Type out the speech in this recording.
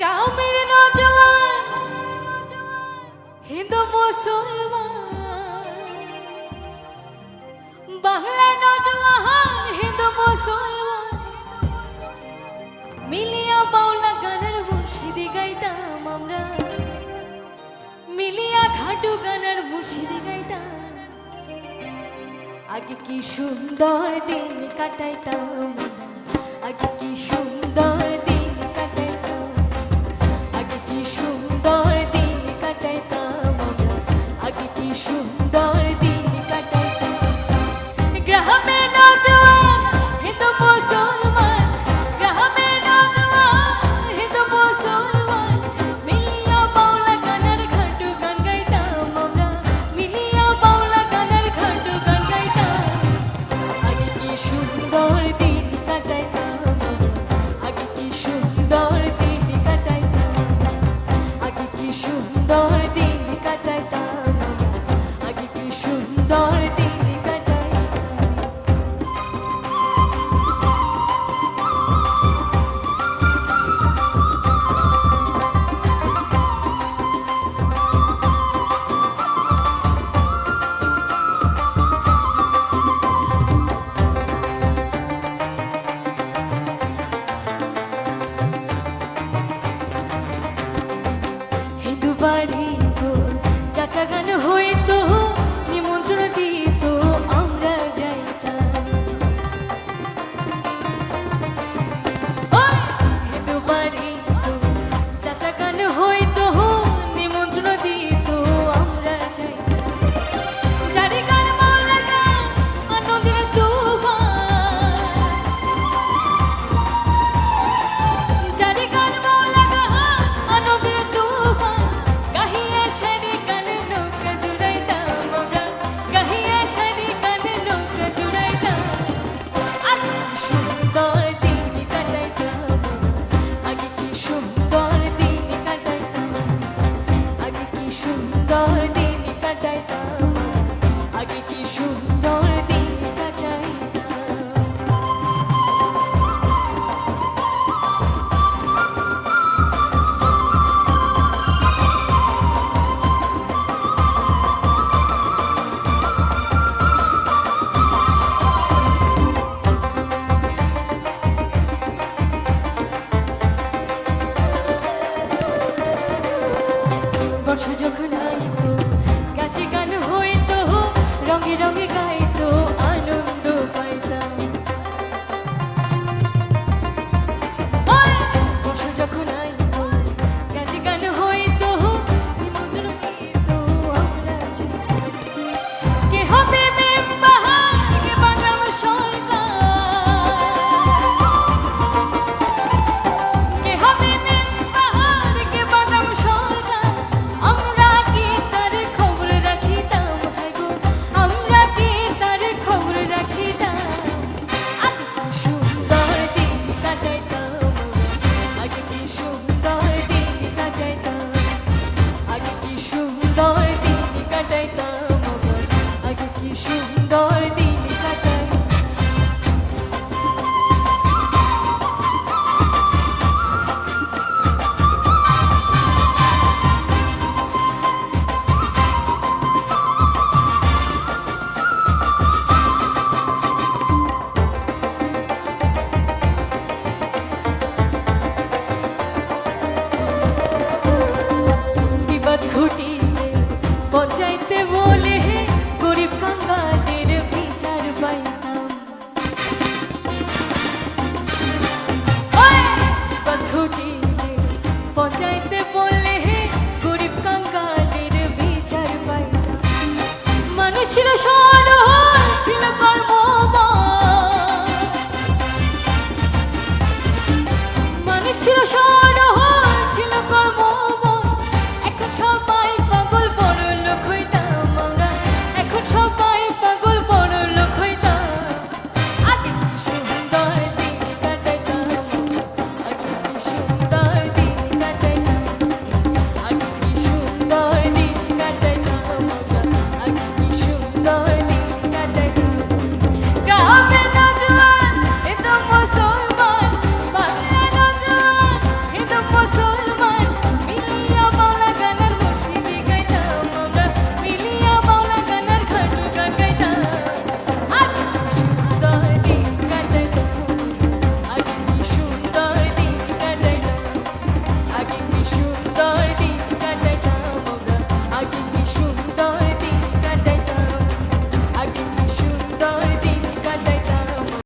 গ্রামের নজওয়ান হিন্দু মুসলমান। বাংলার নজওয়ান হিন্দু মুসলমান। মিলিয়া বাউলা গানের মুর্শিদি গাইতাম আমরা। মিলিয়া ঘাটু গানের মুর্শিদি গাইতাম। আগে কি সুন্দর দিন কাটাইতাম। বাড়ি গো চাচা গান হইতো don't পচাইতে বলে গরিব কাঙ্গালের বিচার পাইতাম। কথুটি পচাইতে বলে গরিব কাঙ্গালের বিচার মানুষ ছিল সরল ছিল কর্ম